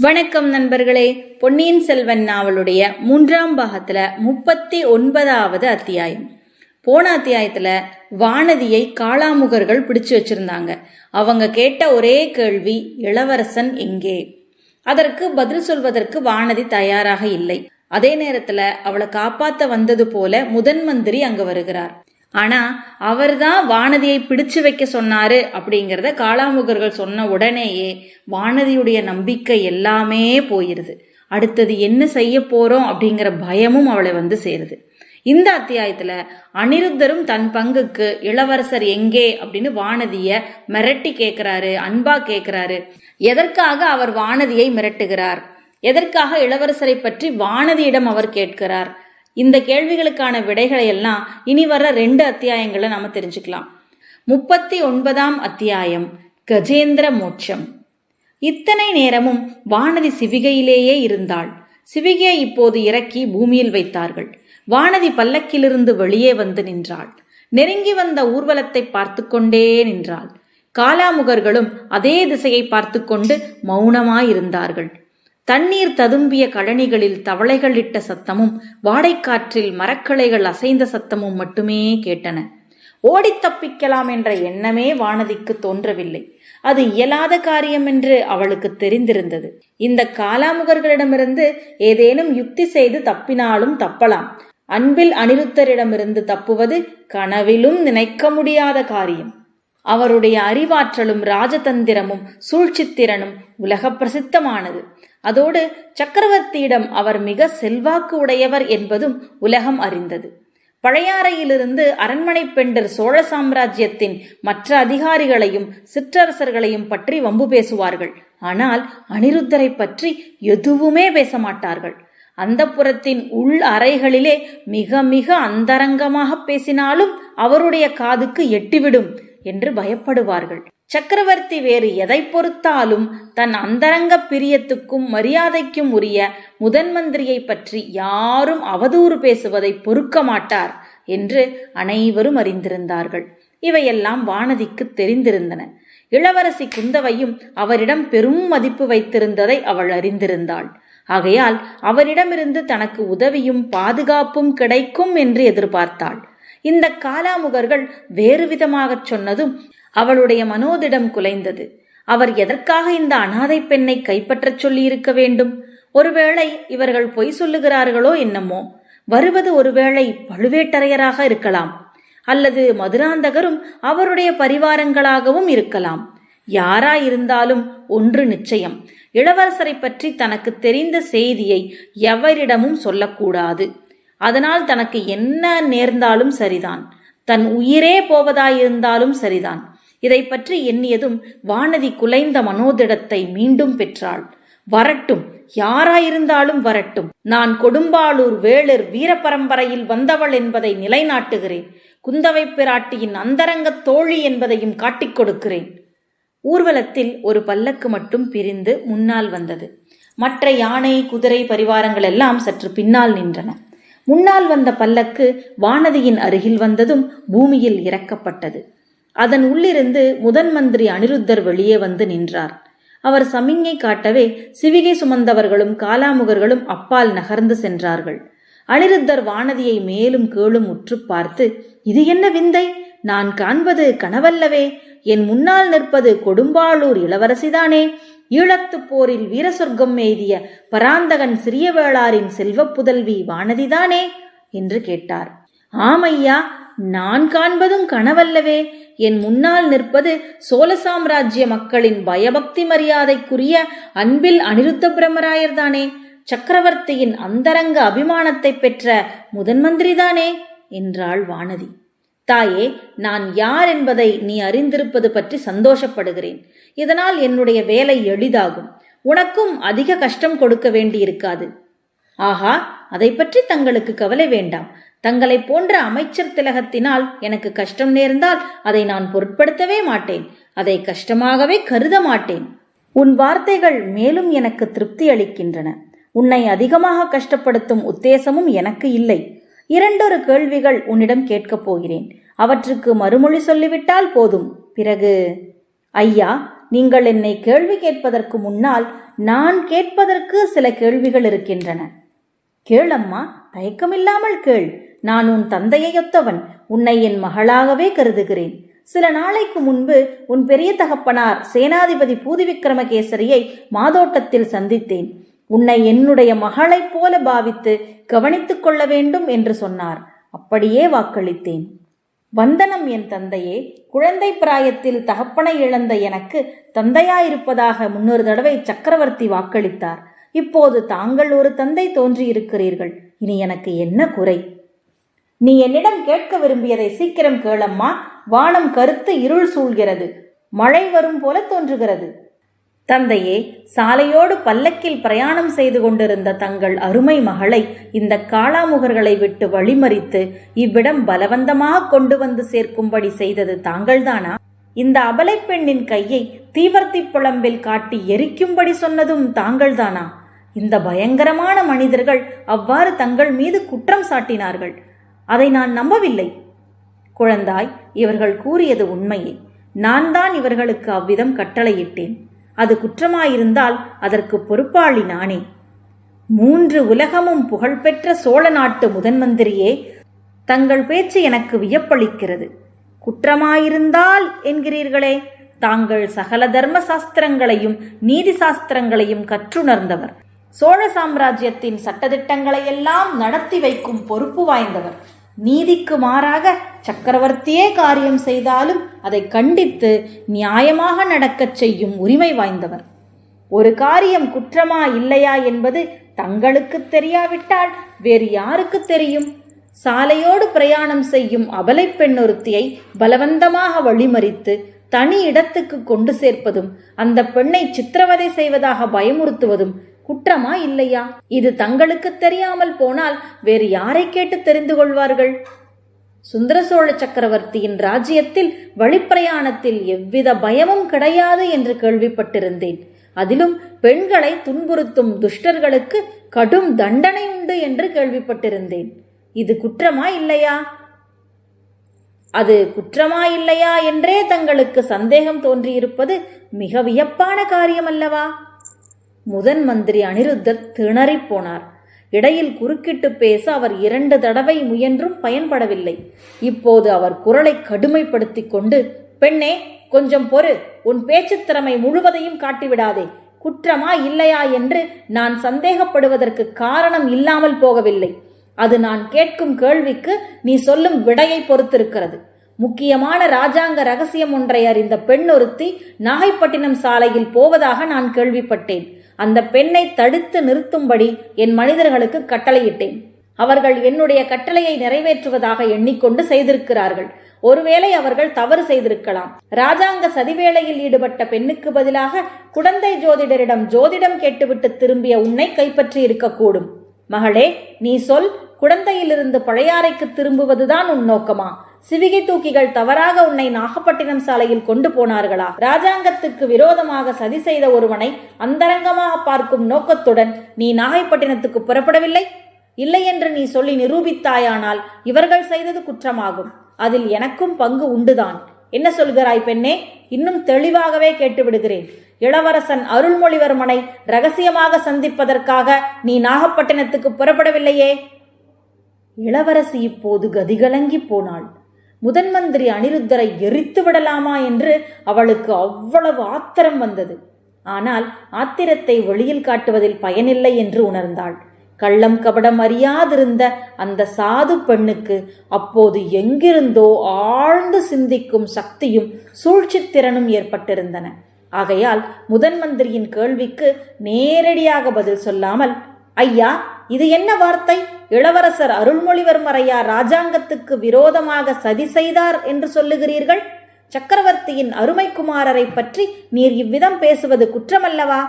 வணக்கம் நண்பர்களே. பொன்னியின் செல்வன் நாவலுடைய மூன்றாம் பாகத்துல முப்பத்தி ஒன்பதாவது அத்தியாயம். போன அத்தியாயத்துல வானதியை காளாமுகர்கள் பிடிச்சு வச்சிருந்தாங்க. அவங்க கேட்ட ஒரே கேள்வி இளவரசன் எங்கே? அதற்கு பதில் சொல்வதற்கு வானதி தயாராக இல்லை. அதே நேரத்துல அவளை காப்பாத்த வந்தது போல முதன் மந்திரி அங்க வருகிறார். ஆனால் அவர் தான் வானதியை பிடிச்சு வைக்க சொன்னார் அப்படிங்கிறத காளாமுகர்கள் சொன்ன உடனேயே வானதியுடைய நம்பிக்கை எல்லாமே போயிடுது அடுத்தது என்ன செய்ய போகிறோம் அப்படிங்கிற பயமும் அவளை வந்து சேருது. இந்த அத்தியாயத்தில் அனிருத்தரும் தன் பங்குக்கு இளவரசர் எங்கே அப்படின்னு வானதியை மிரட்டி கேட்குறாரு அன்பா கேட்குறாரு எதற்காக அவர் வானதியை மிரட்டுகிறார்? எதற்காக இளவரசரை பற்றி வானதியிடம் அவர் கேட்கிறார்? இந்த கேள்விகளுக்கான விடைகளை எல்லாம் இனி வர ரெண்டு அத்தியாயங்களை நாம தெரிஞ்சுக்கலாம். முப்பத்தி ஒன்பதாம் அத்தியாயம் கஜேந்திர மோட்சம். இத்தனை நேரமும் வானதி சிவிகையிலேயே இருந்தாள். சிவிகையை இப்போது இறக்கி பூமியில் வைத்தார்கள். வானதி பல்லக்கிலிருந்து வெளியே வந்து நின்றாள். நெருங்கி வந்த ஊர்வலத்தை பார்த்து கொண்டே நின்றாள். காலாமுகர்களும் அதே திசையை பார்த்து கொண்டு மௌனமாயிருந்தார்கள். தண்ணீர் ததும்பிய கழனிகளில் தவளைகள் இட்ட சத்தமும் வாடைக்காற்றில் மரக்கிளைகள் அசைந்த சத்தமும் மட்டுமே கேட்டன. ஓடித் தப்பிக்கலாம் என்ற எண்ணமே வானதிக்கு தோன்றவில்லை. அது இயலாத காரியம் என்று அவளுக்கு தெரிந்திருந்தது. இந்த காலாமுகர்களிடமிருந்து ஏதேனும் யுக்தி செய்து தப்பினாலும் தப்பலாம். அன்பில் அனிருத்தரிடமிருந்து தப்புவது கனவிலும் நினைக்க முடியாத காரியம். அவருடைய அறிவாற்றலும் ராஜதந்திரமும் சூழ்ச்சித்திறனும் உலக பிரசித்தமானது. அதோடு சக்கரவர்த்தியிடம் அவர் மிக செல்வாக்கு உடையவர் என்பதும் உலகம் அறிந்தது. பழையாறையிலிருந்து அரண்மனை பெண்டர் சோழ சாம்ராஜ்யத்தின் மற்ற அதிகாரிகளையும் சிற்றரசர்களையும் பற்றி வம்பு பேசுவார்கள். ஆனால் அனிருத்தரை பற்றி எதுவுமே பேச மாட்டார்கள் அந்த புறத்தின் உள் அறைகளிலே மிக மிக அந்தரங்கமாக பேசினாலும் அவருடைய காதுக்கு எட்டிவிடும் என்று பயப்படுவார்கள். சக்கரவர்த்தி வேறு எதை பொறுத்தாலும் தன் அந்தரங்க பிரியத்துக்கும் மரியாதைக்கும் உரிய முதன் மந்திரியை பற்றி யாரும் அவதூறு பேசுவதை பொறுக்க மாட்டார் என்று அனைவரும் அறிந்திருந்தார்கள். இவையெல்லாம் வானதிக்கு தெரிந்திருந்தன. இளவரசி குந்தவையும் அவரிடம் பெரும் மதிப்பு வைத்திருந்ததை அவள் அறிந்திருந்தாள். ஆகையால் அவரிடமிருந்து தனக்கு உதவியும் பாதுகாப்பும் கிடைக்கும் என்று எதிர்பார்த்தாள். இந்த காலாமுகர்கள் வேறு விதமாகச் சொன்னதும் அவளுடைய மனோதிடம் குலைந்தது. அவர் எதற்காக இந்த அனாதை பெண்ணை கைப்பற்றச் சொல்லியிருக்க வேண்டும்? ஒருவேளை இவர்கள் பொய் சொல்லுகிறார்களோ என்னமோ? வருவது ஒருவேளை பழுவேட்டரையராக இருக்கலாம். அல்லது மதுராந்தகரும் அவருடைய பரிவாரங்களாகவும் இருக்கலாம். யாராயிருந்தாலும் ஒன்று நிச்சயம். இளவரசரை பற்றி தனக்கு தெரிந்த செய்தியை எவரிடமும் சொல்லக்கூடாது. அதனால் தனக்கு என்ன நேர்ந்தாலும் சரிதான். தன் உயிரே போவதாயிருந்தாலும் சரிதான். இதை பற்றி எண்ணியதும் வானதி குலைந்த மனோதிடத்தை மீண்டும் பெற்றாள். வரட்டும் யாராயிருந்தாலும் வரட்டும். நான் கொடும்பாளூர் வேளிர் வீரபரம்பரையில் வந்தவள் என்பதை நிலைநாட்டுகிறேன். குந்தவை பிராட்டியின் அந்தரங்க தோழி என்பதையும் காட்டிக் கொடுக்கிறேன். ஊர்வலத்தில் ஒரு பல்லக்கு மட்டும் பிரிந்து முன்னால் வந்தது. மற்ற யானை குதிரை பரிவாரங்கள் எல்லாம் சற்று பின்னால் நின்றன. முன்னால் வந்த பல்லக்கு வானதியின் அருகில் வந்ததும் பூமியில் இறக்கப்பட்டது. அதன் உள்ளிருந்து முதன் மந்திரி அனிருத்தர் வெளியே வந்து நின்றார். அவர் சமிங்கை காட்டவே சிவிகை சுமந்தவர்களும் காலாமுகர்களும் அப்பால் நகர்ந்து சென்றார்கள். அனிருத்தர் வானதியை மேலும் கேளும் உற்று பார்த்து இது என்ன விந்தை? நான் காண்பது கனவல்லவே. என் முன்னால் நிற்பது கொடும்பாளூர் இளவரசிதானே. ஈழத்துப் போரில் வீர சொர்க்கம் எய்திய பராந்தகன் சிறிய வேளாரின் செல்வப் புதல்வி வானதிதானே என்று கேட்டார். ஆமையா நான் காண்பதும் கனவல்லவே. என் முன்னால் நிற்பது சோழ சாம்ராஜ்ய மக்களின் பயபக்தி மரியாதைக்குரிய அன்பில் அனிருத்த பிரம்மராயர்தானே? சக்கரவர்த்தியின் அந்தரங்க அபிமானத்தை பெற்ற முதன் மந்திரிதானே? என்றாள் வானதி. தாயே நான் யார் என்பதை நீ அறிந்திருப்பது பற்றி சந்தோஷப்படுகிறேன். இதனால் என்னுடைய வேலை எளிதாகும். உனக்கும் அதிக கஷ்டம் கொடுக்க வேண்டியிருக்காது. ஆஹா அதை பற்றி தங்களுக்கு கவலை வேண்டாம். தங்களை போன்ற அமைச்சர் திலகத்தினால் எனக்கு கஷ்டம் நேர்ந்தால் அதை நான் பொருட்படுத்தவே மாட்டேன். அதை கஷ்டமாகவே கருத மாட்டேன். உன் வார்த்தைகள் மேலும் எனக்கு திருப்தி அளிக்கின்றன. உன்னை அதிகமாக கஷ்டப்படுத்தும் உத்தேசமும் எனக்கு இல்லை. இரண்டொரு கேள்விகள் உன்னிடம் கேட்கப் போகிறேன். அவற்றுக்கு மறுமொழி சொல்லிவிட்டால் போதும். பிறகு ஐயா நீங்கள் என்னை கேள்வி கேட்பதற்கு முன்னால் நான் கேட்பதற்கு சில கேள்விகள் இருக்கின்றன. கேளம்மா தயக்கமில்லாமல் கேள். நான் உன் தந்தையையொத்தவன் உன்னை என் மகளாகவே கருதுகிறேன். சில நாளைக்கு முன்பு உன் பெரிய தகப்பனார் சேனாதிபதி பூதி விக்ரமகேசரியை மாதோட்டத்தில் சந்தித்தேன். உன்னை என்னுடைய மகளைப் போல பாவித்து கவனித்துக் கொள்ள வேண்டும் என்று சொன்னார். அப்படியே வாக்களித்தேன். வந்தனம் என் தந்தையே குழந்தை பிராயத்தில் தகப்பனை இழந்த எனக்கு தந்தையாயிருப்பதாக முன்னொரு தடவை சக்கரவர்த்தி வாக்களித்தார். இப்போது தாங்கள் ஒரு தந்தை தோன்றியிருக்கிறீர்கள். இனி எனக்கு என்ன குறை? நீ என்னிடம் கேட்க விரும்பியதை சீக்கிரம் கேளம்மா. வானம் கருத்து இருள் சூழ்கிறது. மழை வரும் போல தோன்றுகிறது. தந்தையே சாலையோடு பல்லக்கில் பிரயாணம் செய்து கொண்டிருந்த தங்கள் அருமை மகளை இந்த காளாமுகர்களை விட்டு வழிமறித்து இவ்விடம் பலவந்தமாக கொண்டு வந்து சேர்க்கும்படி செய்தது தாங்கள்தானா? இந்த அபலைப் பெண்ணின் கையை தீவர்த்தி புலம்பில் காட்டி எரிக்கும்படி சொன்னதும் தாங்கள்தானா? இந்த பயங்கரமான மனிதர்கள் அவ்வாறு தங்கள் மீது குற்றம் சாட்டினார்கள். அதை நான் நம்பவில்லை. குழந்தாய் இவர்கள் கூறியது உண்மையே. நான் தான் இவர்களுக்கு அவ்விதம் கட்டளையிட்டேன். அது குற்றமாயிருந்தால் அதற்கு பொறுப்பாளி நானே. மூன்று உலகமும் புகழ்பெற்ற சோழ நாட்டு முதன்மந்திரியே தங்கள் பேச்சு எனக்கு வியப்பளிக்கிறது. குற்றமாயிருந்தால் என்கிறீர்களே தாங்கள் சகல தர்ம சாஸ்திரங்களையும் நீதி சாஸ்திரங்களையும் கற்றுணர்ந்தவர். சோழ சாம்ராஜ்யத்தின் சட்டத்திட்டங்களையெல்லாம் நடத்தி வைக்கும் பொறுப்பு வாய்ந்தவர். நீதிக்கு மாறாக சக்கரவர்த்தியே காரியம் செய்தாலும் அதை கண்டித்து நியாயமாக நடக்கச் செய்யும் உரிமை வாய்ந்தவர். ஒரு காரியம் குற்றமா இல்லையா என்பது தங்களுக்கு தெரியாவிட்டால் வேறு யாருக்கு தெரியும்? சாலையோடு பிரயாணம் செய்யும் அபலை பெண்ணொருத்தியை பலவந்தமாக வழிமறித்து தனி இடத்துக்கு கொண்டு சேர்ப்பதும் அந்த பெண்ணை சித்திரவதை செய்வதாக பயமுறுத்துவதும் குற்றமா இல்லையா? இது தங்களுக்கு தெரியாமல் போனால் வேறு யாரை கேட்டு தெரிந்து கொள்வார்கள்? சுந்தர சோழ சக்கரவர்த்தியின் ராஜ்யத்தில் வழிப்பிரயாணத்தில் எவ்வித பயமும் கிடையாது என்று கேள்விப்பட்டிருந்தேன். அதிலும் பெண்களை துன்புறுத்தும் துஷ்டர்களுக்கு கடும் தண்டனை உண்டு என்று கேள்விப்பட்டிருந்தேன். இது குற்றமா இல்லையா? அது குற்றமா இல்லையா என்றே தங்களுக்கு சந்தேகம் தோன்றியிருப்பது மிக வியப்பான காரியம் அல்லவா முதன் மந்திரி அனிருத்தர் திணறிப் போனார். இடையில் குறுக்கிட்டு பேச அவர் இரண்டு தடவை முயன்றும் பயன்படவில்லை. இப்போது அவர் குரலை கடுமைப்படுத்திக் கொண்டு பெண்ணே கொஞ்சம் பொறு. உன் பேச்சுத்திறமை முழுவதையும் காட்டிவிடாதே. குற்றமா இல்லையா என்று நான் சந்தேகப்படுவதற்கு காரணம் இல்லாமல் போகவில்லை. அது நான் கேட்கும் கேள்விக்கு நீ சொல்லும் விடையை பொறுத்திருக்கிறது. முக்கியமான ராஜாங்க ரகசியம் ஒன்றை அறிந்த பெண் ஒருத்தி நாகைப்பட்டினம் சாலையில் போவதாக நான் கேள்விப்பட்டேன். அந்த பெண்ணை தடுத்து நிறுத்தும்படி என் மனிதர்களுக்கு கட்டளையிட்டேன். அவர்கள் என்னுடைய கட்டளையை நிறைவேற்றுவதாக எண்ணிக்கொண்டு செய்திருக்கிறார்கள். ஒருவேளை அவர்கள் தவறு செய்திருக்கலாம். ராஜாங்க சதிவேளையில் ஈடுபட்ட பெண்ணுக்கு பதிலாக குழந்தை ஜோதிடரிடம் ஜோதிடம் கேட்டுவிட்டு திரும்பிய உன்னை கைப்பற்றி இருக்கக்கூடும் மகளே நீ சொல் குழந்தையிலிருந்து பழையாறைக்கு திரும்புவதுதான் உன் நோக்கமா? சிவிகை தூக்கிகள் தவறாக உன்னை நாகப்பட்டினம் சாலையில் கொண்டு போனார்களா? ராஜாங்கத்துக்கு விரோதமாக சதி செய்த ஒருவனை அந்தரங்கமாக பார்க்கும் நோக்கத்துடன் நீ நாகைப்பட்டினத்துக்கு புறப்படவில்லை? இல்லை என்று நீ சொல்லி நிரூபித்தாயானால் இவர்கள் செய்தது குற்றமாகும். அதில் எனக்கும் பங்கு உண்டுதான். என்ன சொல்கிறாய் பெண்ணே? இன்னும் தெளிவாகவே கேட்டுவிடுகிறேன். இளவரசன் அருள்மொழிவர்மனை ரகசியமாக சந்திப்பதற்காக நீ நாகப்பட்டினத்துக்கு புறப்படவில்லையே? இளவரசி இப்போது கதிகலங்கி போனாள். முதன் மந்திரி அனிருத்தரை எரித்து விடலாமா என்று அவளுக்கு அவ்வளவு ஆத்திரம் வந்தது. ஆனால் ஆத்திரத்தை வெளியில் காட்டுவதில் பயனில்லை என்று உணர்ந்தாள். கள்ளம் கபடம் அறியாதிருந்த அந்த சாது பெண்ணுக்கு அப்போது எங்கிருந்தோ ஆழ்ந்து சிந்திக்கும் சக்தியும் சூழ்ச்சித்திறனும் ஏற்பட்டிருந்தன. ஆகையால் முதன் மந்திரியின் கேள்விக்கு நேரடியாக பதில் சொல்லாமல் ஐயா இது என்ன வார்த்தை? இளவரசர் அருள்மொழிவர்மரையா ராஜாங்கத்துக்கு விரோதமாக சதி செய்தார் என்று சொல்லுகிறீர்கள்? சக்கரவர்த்தியின் அருமைக்குமாரரை பற்றி நீர் இவ்விதம் பேசுவது குற்றமல்லவா?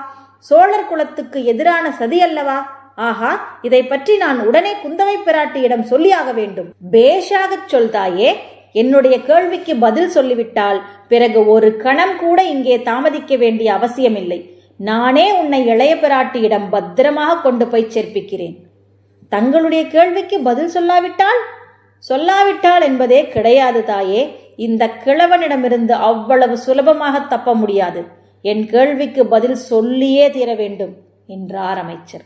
சோழர் குலத்துக்கு எதிரான சதி அல்லவா? ஆஹா இதை பற்றி நான் உடனே குந்தவை பிராட்டியிடம் சொல்லியாக வேண்டும். பேஷாகச் சொல்தாயே என்னுடைய கேள்விக்கு பதில் சொல்லிவிட்டால் பிறகு ஒரு கணம் கூட இங்கே தாமதிக்க வேண்டிய அவசியமில்லை. நானே உன்னை இளைய பிராட்டியிடம் பத்திரமாக கொண்டு போய் சேர்ப்பிக்கிறேன். தங்களுடைய கேள்விக்கு பதில் சொல்லாவிட்டால்? சொல்லாவிட்டால் என்பதே கிடையாது தாயே. இந்த கிழவனிடமிருந்து அவ்வளவு சுலபமாக தப்ப முடியாது. என் கேள்விக்கு பதில் சொல்லியே தீர வேண்டும் என்றார் அமைச்சர்.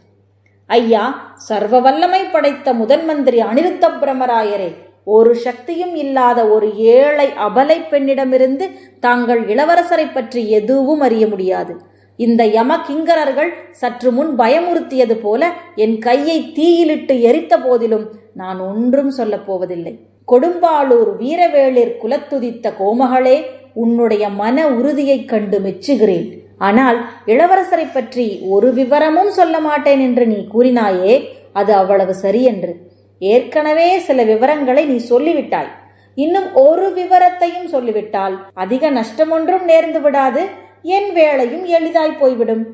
ஐயா சர்வ வல்லமை படைத்த முதன் மந்திரி அனிருத்த பிரமராயரே ஒரு சக்தியும் இல்லாத ஒரு ஏழை அபலை பெண்ணிடமிருந்து தாங்கள் இளவரசரை பற்றி எதுவும் அறிய முடியாது. இந்த யம கிங்கரர்கள் சற்று முன் பயமுறுத்தியது போல என் கையை தீயிலிட்டு எரித்த போதிலும் நான் ஒன்றும் சொல்லப் போவதில்லை. கொடும்பாளூர் வீரவேளிர் குலத்துதித்த கோமகளே உன்னுடைய மன உறுதியைக் கண்டு மெச்சுகிறேன். ஆனால் இளவரசரை பற்றி ஒரு விவரமும் சொல்ல மாட்டேன் என்று நீ கூறினாயே அது அவ்வளவு சரியென்று ஏற்கனவே சில விவரங்களை நீ சொல்லிவிட்டாய். இன்னும் ஒரு விவரத்தையும் சொல்லிவிட்டால் அதிக நஷ்டமொன்றும் நேர்ந்து விடாது. என் வேலையும் எளிதாய் போய்விடும்.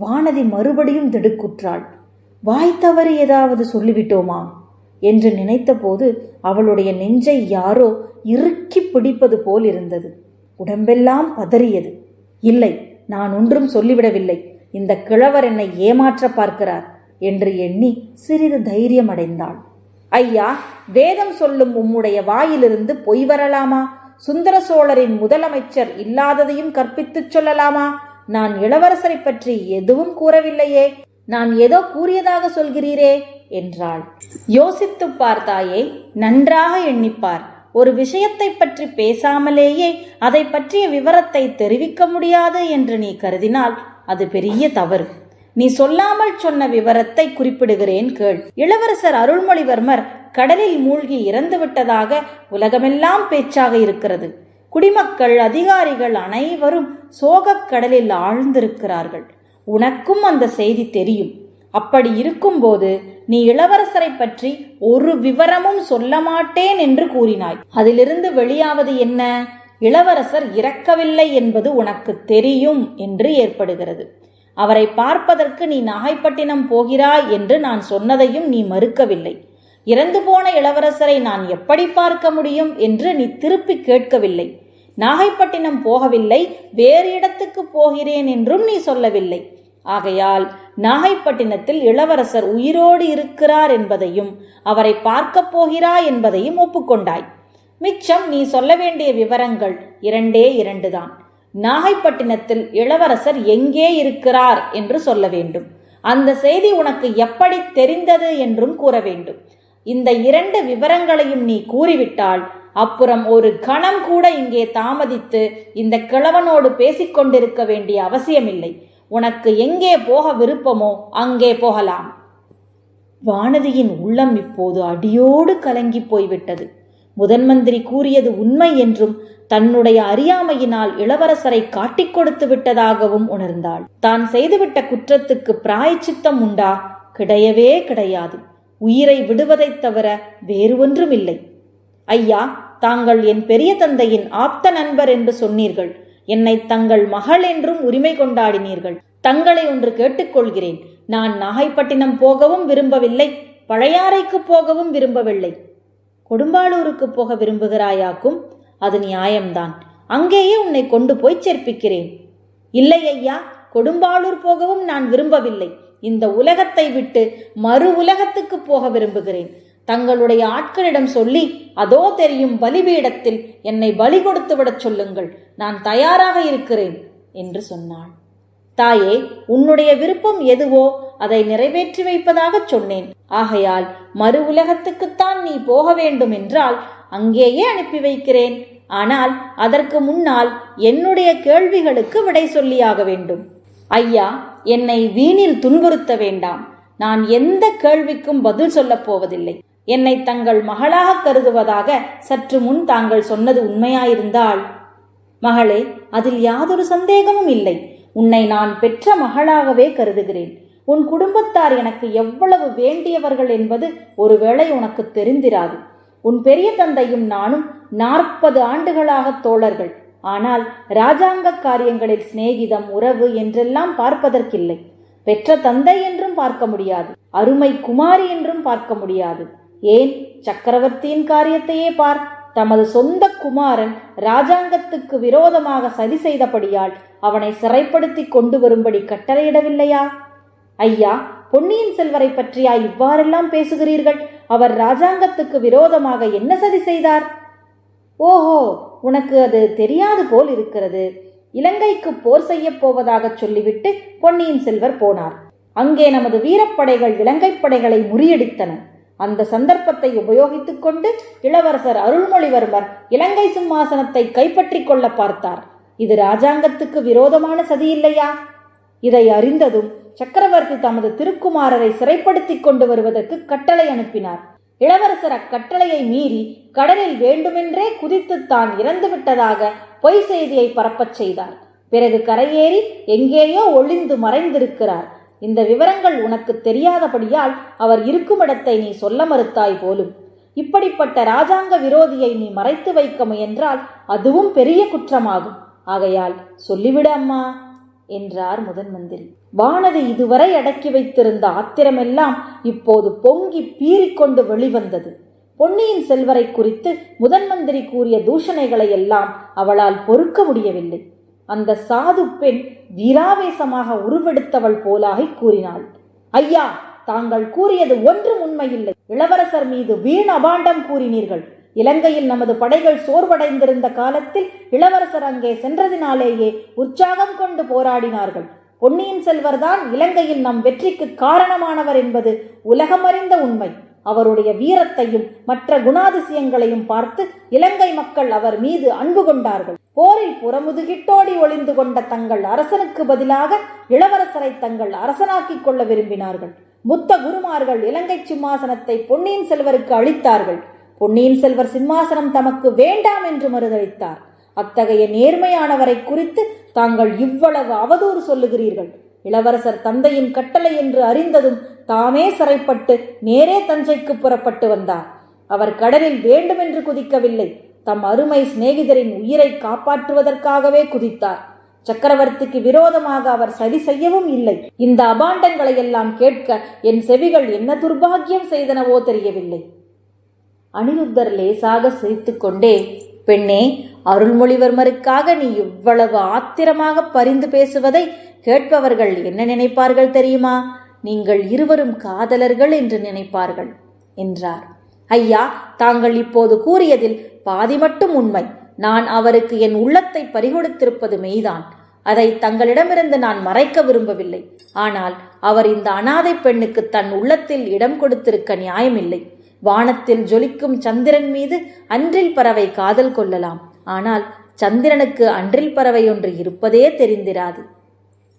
வானதி மறுபடியும் திடுக்குற்றாள். வாய் தவறு ஏதாவது சொல்லிவிட்டோமா? என்று நினைத்தபோது அவளுடைய நெஞ்சை யாரோ இறுக்கி பிடிப்பது போல் இருந்தது. உடம்பெல்லாம் பதறியது. இல்லை நான் ஒன்றும் சொல்லிவிடவில்லை. இந்த கிழவர் என்னை ஏமாற்ற பார்க்கிறார் என்று எண்ணி சிறிது தைரியம் அடைந்தாள் ஐயா வேதம் சொல்லும் உம்முடைய வாயிலிருந்து பொய் வரலாமா? சுந்தர சோழரின் முதலமைச்சர் இல்லாததையும் கற்பித்துச் சொல்லலாமா? நான் இளவரசரை பற்றி எதுவும் கூறவில்லையே. நான் ஏதோ கூறியதாக சொல்கிறீரே என்றாள். யோசித்துப் பார்த்தாயே நன்றாக எண்ணிப்பார். ஒரு விஷயத்தை பற்றி பேசாமலேயே அதை பற்றிய விவரத்தை தெரிவிக்க முடியாது என்று நீ கருதினால் அது பெரிய தவறு. நீ சொல்லாமல் சொன்ன விவரத்தை குறிப்பிடுகிறேன் கேள். இளவரசர் அருள்மொழிவர்மர் கடலில் மூழ்கி இறந்துவிட்டதாக உலகமெல்லாம் பேச்சாக இருக்கிறது. குடிமக்கள் அதிகாரிகள் அனைவரும் சோகக் கடலில் ஆழ்ந்திருக்கிறார்கள். உனக்கும் அந்த செய்தி தெரியும். அப்படி இருக்கும்போது நீ இளவரசரை பற்றி ஒரு விவரமும் சொல்ல மாட்டேன் என்று கூறினாய். அதிலிருந்து வெளியாவது என்ன? இளவரசர் இறக்கவில்லை என்பது உனக்கு தெரியும் என்று ஏற்படுகிறது. அவரை பார்ப்பதற்கு நீ நாகைப்பட்டினம் போகிறாய் என்று நான் சொன்னதையும் நீ மறுக்கவில்லை. இறந்து போன இளவரசரை நான் எப்படி பார்க்க முடியும் என்று நீ திருப்பி கேட்கவில்லை. நாகைப்பட்டினம் போகவில்லை வேறு இடத்துக்கு போகிறேன் என்றும் நீ சொல்லவில்லை. ஆகையால் நாகைப்பட்டினத்தில் இளவரசர் உயிரோடு இருக்கிறார் என்பதையும் அவரை பார்க்கப் போகிறாய் என்பதையும் ஒப்புக்கொண்டாய். மிச்சம் நீ சொல்ல வேண்டிய விவரங்கள் இரண்டே இரண்டுதான். நாகைப்பட்டினத்தில் இளவரசர் எங்கே இருக்கிறார் என்று சொல்ல வேண்டும். அந்த செய்தி உனக்கு எப்படி தெரிந்தது என்றும் கூற வேண்டும். இந்த இரண்டு விவரங்களையும் நீ கூறிவிட்டால் அப்புறம் ஒரு கணம் கூட இங்கே தாமதித்து இந்த கிழவனோடு பேசிக்கொண்டிருக்க வேண்டிய அவசியமில்லை. உனக்கு எங்கே போக விருப்பமோ அங்கே போகலாம். வானதியின் உள்ளம் இப்போது அடியோடு கலங்கி போய்விட்டது. முதன் மந்திரி கூறியது உண்மை என்றும் தன்னுடைய அறியாமையினால் இளவரசரை காட்டிக் கொடுத்து விட்டதாகவும் உணர்ந்தாள். தான் செய்துவிட்ட குற்றத்துக்கு பிராயச்சித்தம் உண்டா? கிடையவே கிடையாது. உயிரை விடுவதைத் தவிர வேறு ஒன்றுமில்லை. ஐயா தாங்கள் என் பெரிய தந்தையின் ஆப்த நண்பர் என்று சொன்னீர்கள். என்னை தங்கள் மகள் என்றும் உரிமை கொண்டாடினீர்கள். தங்களை ஒன்று கேட்டுக்கொள்கிறேன். நான் நாகைப்பட்டினம் போகவும் விரும்பவில்லை பழையாறைக்கு போகவும் விரும்பவில்லை. கொடும்பாளூருக்கு போக விரும்புகிறாயாக்கும்? அது நியாயம்தான். அங்கேயே உன்னை கொண்டு போய் சேர்ப்பிக்கிறேன். இல்லை ஐயா கொடும்பாளூர் போகவும் நான் விரும்பவில்லை. இந்த உலகத்தை விட்டு மறு உலகத்துக்கு போக விரும்புகிறேன். தங்களுடைய ஆட்களிடம் சொல்லி அதோ தெரியும் பலிபீடத்தில் என்னை பலி கொடுத்து விடச் சொல்லுங்கள். நான் தயாராக இருக்கிறேன் என்று சொன்னாள். தாயே உன்னுடைய விருப்பம் எதுவோ அதை நிறைவேற்றி வைப்பதாகச் சொன்னேன். ஆகையால் மறு உலகத்துக்குத்தான் நீ போக வேண்டும் என்றால் அங்கேயே அனுப்பி வைக்கிறேன். ஆனால் அதற்கு முன்னால் என்னுடைய கேள்விகளுக்கு விடை சொல்லியாக வேண்டும். ஐயா என்னை வீணில் துன்புறுத்த வேண்டாம். நான் எந்த கேள்விக்கும் பதில் சொல்லப் போவதில்லை. என்னை தங்கள் மகளாக கருதுவதாக சற்று முன் தாங்கள் சொன்னது உண்மையாயிருந்தால். மகளே அதில் யாதொரு சந்தேகமும் இல்லை. உன்னை நான் பெற்ற மகளாகவே கருதுகிறேன். உன் குடும்பத்தார் எனக்கு எவ்வளவு வேண்டியவர்கள் என்பது ஒருவேளை உனக்கு தெரிந்திராது. உன் பெரிய தந்தையும் நானும் நாற்பது ஆண்டுகளாக தோழர்கள். ஆனால் ராஜாங்க காரியங்களில் சிநேகிதம் உறவு என்றெல்லாம் பார்ப்பதற்கில்லை. பெற்ற தந்தை என்றும் பார்க்க முடியாது. அருமை குமாரி என்றும் பார்க்க முடியாது. ஏன்? சக்கரவர்த்தியின் காரியத்தையே பார். தமது சொந்த குமாரன் ராஜாங்கத்துக்கு விரோதமாக சதி செய்தபடியால் அவனை சிறைப்படுத்தி கொண்டு வரும்படி கட்டளையிடவில்லையா? ஐயா பொன்னியின் செல்வரை பற்றியா இவ்வாறெல்லாம் பேசுகிறீர்கள்? அவர் ராஜாங்கத்துக்கு விரோதமாக என்ன சதி செய்தார்? ஓஹோ உனக்கு அது தெரியாது போல் இருக்கிறது. இலங்கைக்கு போர் செய்யப் போவதாக சொல்லிவிட்டு பொன்னியின் செல்வர் போனார். அங்கே நமது வீரப்படைகள் இலங்கைப் படைகளை முறியடித்தன. அந்த சந்தர்ப்பத்தை உபயோகித்துக் கொண்டு இளவரசர் அருள்மொழிவர்மர் இலங்கை சிம்மாசனத்தை கைப்பற்றிக் கொள்ள பார்த்தார். இது ராஜாங்கத்துக்கு விரோதமான சதி இல்லையா? இதை அறிந்ததும் சக்கரவர்த்தி தமது திருக்குமாரரை சிறைப்படுத்திக் கொண்டு வருவதற்கு கட்டளை அனுப்பினார். இளவரசர் அக்கட்டளையை மீறி கடலில் வேண்டுமென்றே குதித்து தான் இறந்துவிட்டதாக பொய் செய்தியை பரப்பச் செய்தார். பிறகு கரையேறி எங்கேயோ ஒளிந்து மறைந்திருக்கிறார். இந்த விவரங்கள் உனக்கு தெரியாதபடியால் அவர் இருக்குமிடத்தை நீ சொல்ல மறுத்தாய் போலும். இப்படிப்பட்ட ராஜாங்க விரோதியை நீ மறைத்து வைக்க முயன்றால் அதுவும் பெரிய குற்றமாகும். ஆகையால் சொல்லிவிடு அம்மா என்றார் முதன் மந்திரி வானதி இதுவரை அடக்கி வைத்திருந்த ஆத்திரமெல்லாம் இப்போது பொங்கி பீறிக்கொண்டு வெளிவந்தது. பொன்னியின் செல்வரை குறித்து முதன்மந்திரி கூறிய தூஷணைகளை எல்லாம் அவளால் பொறுக்க முடியவில்லை. அந்த சாது பெண் வீராவேசமாக உருவெடுத்தவள் போலாகி கூறினாள். ஐயா தாங்கள் கூறியது ஒன்றும் உண்மையில்லை. இளவரசர் மீது வீண் அபாண்டம் கூறினீர்கள். இலங்கையில் நமது படைகள் சோர்வடைந்திருந்த காலத்தில் இளவரசர் அங்கே சென்றதினாலேயே உற்சாகம் கொண்டு போராடினார்கள். பொன்னியின் செல்வர்தான் இலங்கையில் நம் வெற்றிக்கு காரணமானவர் என்பது உலகமறிந்த உண்மை. அவருடைய வீரத்தையும் மற்ற குணாதிசயங்களையும் பார்த்து இலங்கை மக்கள் அவர் மீது அன்பு கொண்டார்கள். போரில் புறமுதுகிட்டோடி ஒளிந்து கொண்ட தங்கள் அரசனுக்கு பதிலாக இளவரசரை தங்கள் அரசனாக்கிக் கொள்ள விரும்பினார்கள். புத்த குருமார்கள் இலங்கை சிம்மாசனத்தை பொன்னியின் செல்வருக்கு அளித்தார்கள். பொன்னியின் செல்வர் சிம்மாசனம் தமக்கு வேண்டாம் என்று மறுதளித்தார். அத்தகைய நேர்மையானவரை குறித்து தாங்கள் இவ்வளவு அவதூறு சொல்லுகிறீர்கள். இளவரசர் தந்தையின் கட்டளை என்று அறிந்ததும் தாமே சிறைப்பட்டு நேரே தஞ்சைக்கு புறப்பட்டு வந்தார். அவர் கடலில் வேண்டுமென்று குதிக்கவில்லை. தம் அருமை சிநேகிதரின் உயிரை காப்பாற்றுவதற்காகவே குதித்தார். சக்கரவர்த்திக்கு விரோதமாக அவர் சதி செய்யவும் இல்லை. இந்த அபாண்டங்களை எல்லாம் கேட்க என் செவிகள் என்ன துர்பாக்கியம் செய்தனவோ தெரியவில்லை. அனிருத்தர் லேசாக சிரித்துக்கொண்டே பெண்ணே அருள்மொழிவர்மருக்காக நீ இவ்வளவு ஆத்திரமாக பரிந்து பேசுவதை கேட்பவர்கள் என்ன நினைப்பார்கள் தெரியுமா? நீங்கள் இருவரும் காதலர்கள் என்று நினைப்பார்கள் என்றார். ஐயா தாங்கள் இப்போது கூறியதில் பாதி மட்டும் உண்மை. நான் அவருக்கு என் உள்ளத்தை பறிகொடுத்திருப்பது மெய்தான். அதை தங்களிடமிருந்து நான் மறைக்க விரும்பவில்லை. ஆனால் அவர் இந்த அனாதை பெண்ணுக்கு தன் உள்ளத்தில் இடம் கொடுத்திருக்க நியாயமில்லை. வானத்தில் ஜொலிக்கும் சந்திரன் மீது அன்றில் பறவை காதல் கொள்ளலாம். ஆனால் சந்திரனுக்கு அன்றில் பறவை ஒன்று இருப்பதே தெரிந்திராது.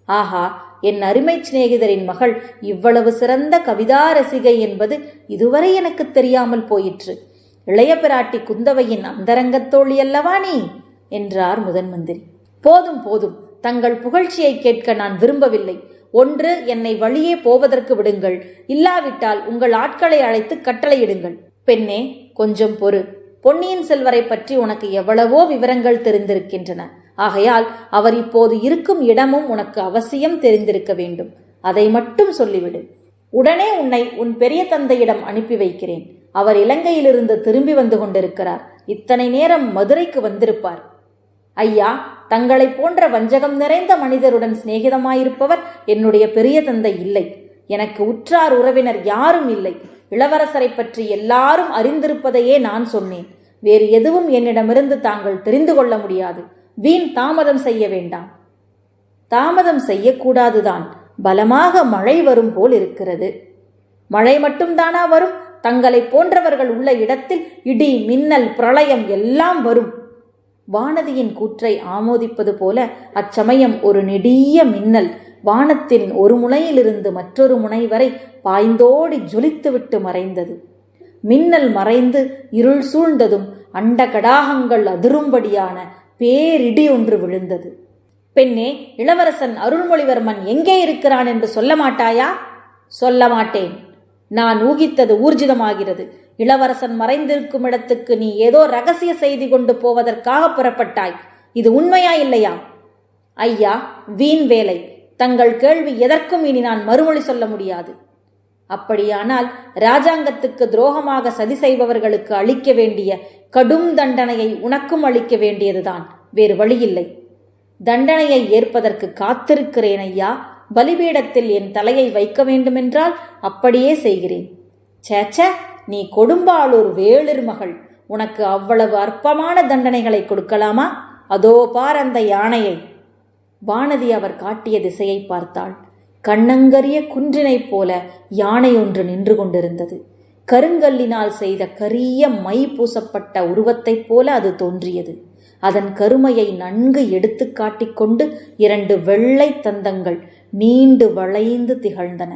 ஆஹா என் அருமை சிநேகிதரின் மகள் இவ்வளவு சிறந்த கவிதா ரசிகை என்பது இதுவரை எனக்கு தெரியாமல் போயிற்று. இளைய பிராட்டி குந்தவையின் அந்தரங்கத் தோழி அல்லவா நீ? என்றார் முதன் மந்திரி. போதும் போதும். தங்கள் புகழ்ச்சியை கேட்க நான் விரும்பவில்லை. ஒன்று என்னை வழியே போவதற்கு விடுங்கள். இல்லாவிட்டால் உங்கள் ஆட்களை அழைத்து கட்டளையிடுங்கள். பெண்ணே கொஞ்சம் பொறு. பொன்னியின் செல்வரை பற்றி உனக்கு எவ்வளவோ விவரங்கள் தெரிந்திருக்கின்றன. ஆகையால் அவர் இப்போது இருக்கும் இடமும் உனக்கு அவசியம் தெரிந்திருக்க வேண்டும். அதை மட்டும் சொல்லிவிடு. உடனே உன்னை உன் பெரிய தந்தையிடம் அனுப்பி வைக்கிறேன். அவர் இலங்கையிலிருந்து திரும்பி வந்து கொண்டிருக்கிறார். இத்தனை நேரம் மதுரைக்கு வந்திருப்பார். ஐயா தங்களைப் போன்ற வஞ்சகம் நிறைந்த மனிதருடன் சிநேகிதமாயிருப்பவர் என்னுடைய பெரிய தந்தை இல்லை. எனக்கு உற்றார் உறவினர் யாரும் இல்லை. இளவரசரை பற்றி எல்லாரும் அறிந்திருப்பதையே நான் சொன்னேன். வேறு எதுவும் என்னிடமிருந்து தாங்கள் தெரிந்து கொள்ள முடியாது. வீண் தாமதம் செய்ய வேண்டாம். தாமதம் செய்யக்கூடாதுதான். பலமாக மழை வரும் போல் இருக்கிறது. மழை மட்டும்தானா வரும். தங்களை போன்றவர்கள் உள்ள இடத்தில் இடி மின்னல் பிரளயம் எல்லாம் வரும். வானதியின் கூற்றை ஆமோதிப்பது போல அச்சமயம் ஒரு நெடிய மின்னல். வானத்தின் ஒரு முனையிலிருந்து மற்றொரு முனை வரை பாய்ந்தோடி ஜொலித்துவிட்டு மறைந்தது. மின்னல் மறைந்து இருள் சூழ்ந்ததும் அண்ட கடாகங்கள் அதிரும்படியான பேரிடி ஒன்று விழுந்தது. பெண்ணே இளவரசன் அருள்மொழிவர்மன் எங்கே இருக்கிறான் என்று சொல்ல மாட்டாயா? சொல்ல மாட்டேன். நான் ஊகித்தது ஊர்ஜிதமாகிறது. இளவரசன் மறைந்திருக்கும் இடத்துக்கு நீ ஏதோ ரகசிய செய்தி கொண்டு போவதற்காக புறப்பட்டாய். இது உண்மையா இல்லையா? ஐயா வீண் வேலை. தங்கள் கேள்வி எதற்கும் இனி நான் மறுமொழி சொல்ல முடியாது. அப்படியானால் ராஜாங்கத்துக்கு துரோகமாக சதி செய்பவர்களுக்கு அளிக்க வேண்டிய கடும் தண்டனையை உனக்கும் அளிக்க வேண்டியதுதான். வேறு வழியில்லை. தண்டனையை ஏற்பதற்கு காத்திருக்கிறேன் ஐயா. பலிபீடத்தில் என் தலையை வைக்க வேண்டுமென்றால் அப்படியே செய்கிறேன். சேச்ச நீ கொடும்பாளூர் வேளிர் மகள். உனக்கு அவ்வளவு அற்பமான தண்டனைகளை கொடுக்கலாமா? அதோ பார் அந்த யானையை. வானதி அவர் காட்டிய திசையை பார்த்தாள். கண்ணங்கரிய குன்றினைப் போல யானை ஒன்று நின்று கொண்டிருந்தது. கருங்கல்லினால் செய்த கரிய மை பூசப்பட்ட உருவத்தைப் போல அது தோன்றியது. அதன் கருமையை நன்கு எடுத்து காட்டிக்கொண்டு இரண்டு வெள்ளை தந்தங்கள் நீண்டு வளைந்து திகழ்ந்தன.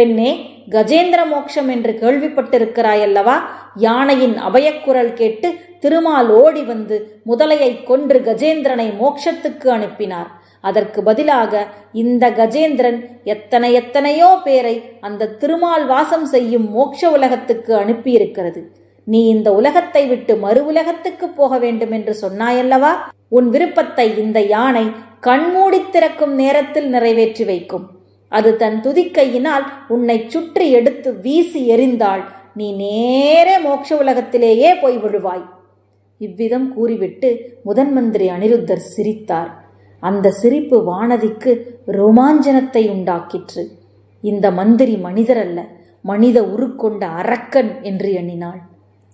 பெண்ணே கஜேந்திர மோட்சம் என்று கேள்விப்பட்டிருக்கிறாயல்லவா? யானையின் அபயக்குரல் கேட்டு திருமால் ஓடி வந்து முதலையை கொன்று கஜேந்திரனை மோட்சத்துக்கு அனுப்பினார். அதற்கு பதிலாக இந்த கஜேந்திரன் எத்தனை எத்தனையோ பேரை அந்த திருமால் வாசம் செய்யும் மோட்ச உலகத்துக்கு அனுப்பியிருக்கிறது. நீ இந்த உலகத்தை விட்டு மறு உலகத்துக்கு போக வேண்டும் என்று சொன்னாயல்லவா? உன் விருப்பத்தை இந்த யானை கண்மூடித் திறக்கும் நேரத்தில் நிறைவேற்றி வைக்கும். அது தன் துதிக்கையினால் உன்னை சுற்றி எடுத்து வீசி எறிந்தால் நீ நேரே மோட்ச உலகத்திலேயே போய் விழுவாய். இவ்விதம் கூறிவிட்டு முதன் மந்திரி அனிருத்தர் சிரித்தார். அந்த சிரிப்பு வானதிக்கு ரோமாஞ்சனத்தை உண்டாக்கிற்று. இந்த மந்திரி மனிதரல்ல மனித உருக்கொண்ட அரக்கன் என்று எண்ணினாள்.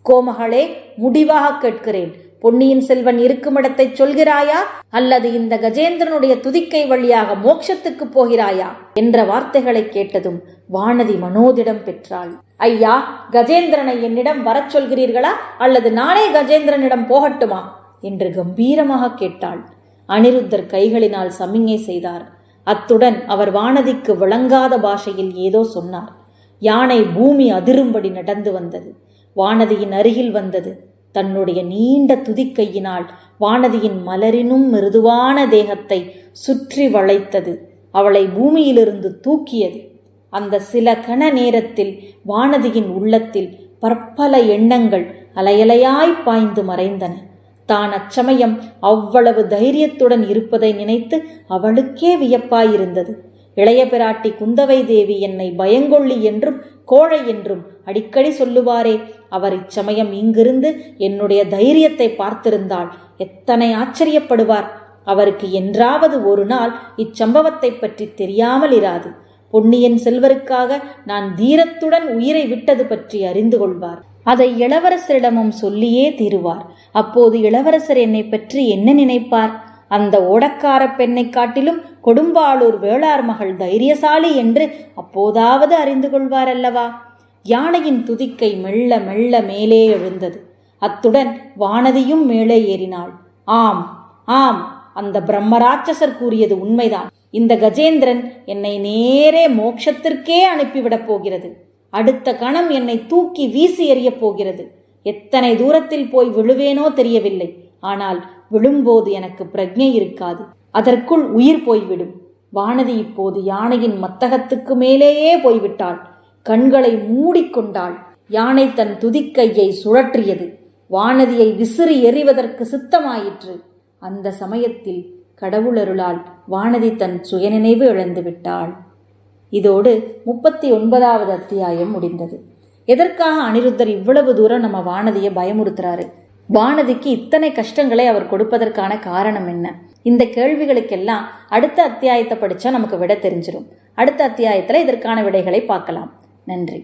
கோமகளே முடிவாக கேட்கிறேன். பொன்னியின் செல்வன் இருக்குமிடத்தை சொல்கிறாயா? அல்லது இந்த கஜேந்திரனுடைய துதிக்கை வழியாக மோட்சத்துக்கு போகிறாயா? என்ற வார்த்தைகளை கேட்டதும் வானதி மனோதிடம் பெற்றாள். ஐயா கஜேந்திரனை என்னிடம் வரச் சொல்கிறீர்களா? அல்லது நானே கஜேந்திரனிடம் போகட்டுமா? என்று கம்பீரமாக கேட்டாள். அனிருத்தர் கைகளினால் சமிஞை செய்தார். அத்துடன் அவர் வானதிக்கு விளங்காத பாஷையில் ஏதோ சொன்னார். யானை பூமி அதிரும்படி நடந்து வந்தது. வானதியின் அருகில் வந்தது. தன்னுடைய நீண்ட துதிக்கையினால் வானதியின் மலரினும் மிருதுவான தேகத்தை சுற்றி வளைத்தது. அவளை பூமியிலிருந்து தூக்கியது. அந்த சில கண நேரத்தில் வானதியின் உள்ளத்தில் பற்பல எண்ணங்கள் அலையலையாய் பாய்ந்து மறைந்தன. தான் அச்சமயம் அவ்வளவு தைரியத்துடன் இருப்பதை நினைத்து அவளுக்கே வியப்பாயிருந்தது. இளைய பிராட்டி குந்தவை தேவி என்னை பயங்கொள்ளி என்றும் கோழை என்றும் அடிக்கடி சொல்லுவாரே. அவர் இச்சமயம் இங்கிருந்து என்னுடைய தைரியத்தை பார்த்திருந்தால் எத்தனை ஆச்சரியப்படுவார். அவருக்கு என்றாவது ஒரு நாள் இச்சம்பவத்தை பற்றி தெரியாமல் இராது. பொன்னியின் செல்வருக்காக நான் தீரத்துடன் உயிரை விட்டது பற்றி அறிந்து கொள்வார். அதை இளவரசரிடமும் சொல்லியே தீருவார். அப்போது இளவரசர் என்னை பற்றி என்ன நினைப்பார்? அந்த ஓடக்கார பெண்ணை காட்டிலும் கொடும்பாளூர் வேளார் மகள் தைரியசாலி என்று அப்போதாவது அறிந்து கொள்வார் அல்லவா யானையின் துதிக்கை மெல்ல மெல்ல மேலே எழுந்தது. அத்துடன் வானதியும் மேலே ஏறினாள். ஆம் ஆம் அந்த பிரம்மராட்சசர் கூறியது உண்மைதான். இந்த கஜேந்திரன் என்னை நேரே மோட்சத்திற்கே அனுப்பிவிடப் போகிறது. அடுத்த கணம் என்னை தூக்கி வீசி எறியப் போகிறது. எத்தனை தூரத்தில் போய் விழுவேனோ தெரியவில்லை. ஆனால் விழும்போது எனக்கு பிரஜை இருக்காது. அதற்குள் உயிர் போய்விடும். வானதி இப்போது யானையின் மத்தகத்துக்கு மேலேயே போய்விட்டாள். கண்களை மூடிக்கொண்டாள். யானை தன் துதிக்கையை சுழற்றியது. வானதியை விசிறி எறிவதற்கு சித்தமாயிற்று. அந்த சமயத்தில் கடவுளருளால் வானதி தன் சுயநினைவு இழந்து விட்டாள். இதோடு முப்பத்தி ஒன்பதாவது அத்தியாயம் முடிந்தது. எதற்காக அனிருத்தர் இவ்வளவு தூரம் நம்ம வானதியை பயமுறுத்துறாரு? வானதிக்கு இத்தனை கஷ்டங்களை அவர் கொடுப்பதற்கான காரணம் என்ன? இந்த கேள்விகளுக்கெல்லாம் அடுத்த அத்தியாயத்தை படித்தா நமக்கு விட தெரிஞ்சிடும் அடுத்த அத்தியாயத்தில் இதற்கான விடைகளை பார்க்கலாம். நன்றி.